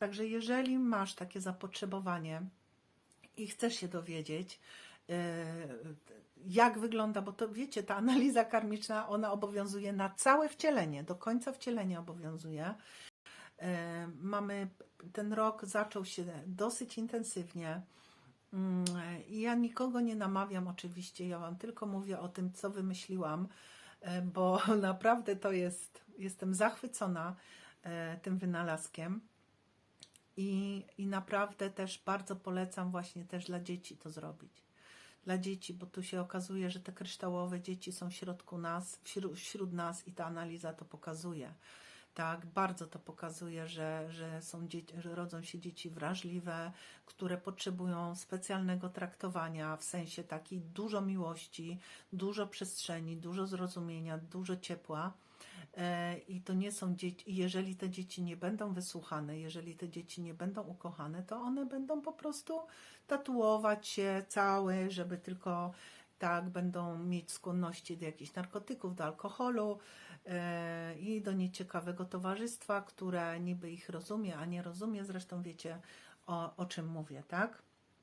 Także jeżeli masz takie zapotrzebowanie i chcesz się dowiedzieć, e, jak wygląda, bo to wiecie, ta analiza karmiczna, ona obowiązuje na całe wcielenie, do końca wcielenia obowiązuje. E, Mamy, ten rok zaczął się dosyć intensywnie. Mm, ja nikogo nie namawiam, oczywiście, ja Wam tylko mówię o tym, co wymyśliłam, e, bo naprawdę to jest, jestem zachwycona tym wynalazkiem. I, I naprawdę też bardzo polecam właśnie też dla dzieci to zrobić. Dla dzieci, bo tu się okazuje, że te kryształowe dzieci są w środku nas, wśród, wśród nas i ta analiza to pokazuje. Tak, bardzo to pokazuje, że, że, są dzieci, że rodzą się dzieci wrażliwe, które potrzebują specjalnego traktowania, w sensie takiej dużo miłości, dużo przestrzeni, dużo zrozumienia, dużo ciepła. E, I to nie są dzieci, jeżeli te dzieci nie będą wysłuchane, jeżeli te dzieci nie będą ukochane, to one będą po prostu tatuować się całe, żeby tylko tak będą mieć skłonności do jakichś narkotyków, do alkoholu e, i do nieciekawego towarzystwa, które niby ich rozumie, a nie rozumie. Zresztą wiecie o, o czym mówię, tak?